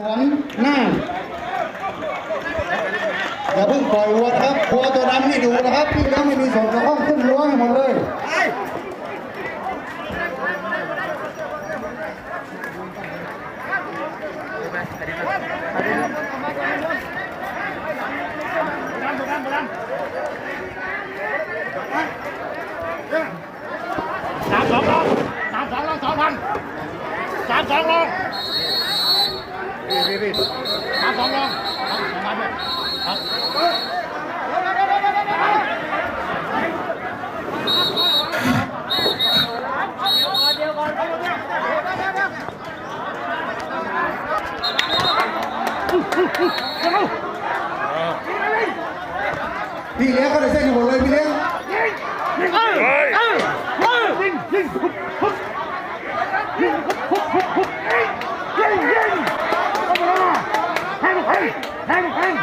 นหน้าอย่าเพิ่งปล่อยวัวนะครับวัวตัวดำนี่ดูนะครับพี่เลี้ยงไม่มีส่วนเกี่ยวข้องขึ้นรั้วให้หมดเลยสามสองลงสามสองลงสองพันสามสองลง สามสองลงสองพันเนี่ยครับเดี๋ยว พี่เลี้ยงเขาได้เส้นอยู่หมดเลยพี่เลี้ยง Hey! Hang, hang!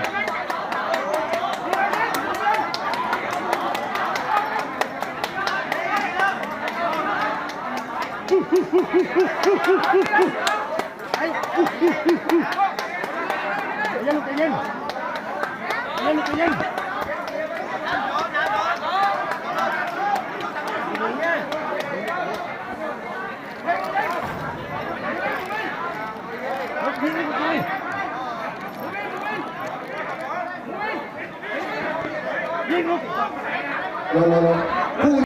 Đấy. Tự nhiên, tự nhiên. Tự nhiên, tự nhiên. Let's get it, let's get it. รอรอรอ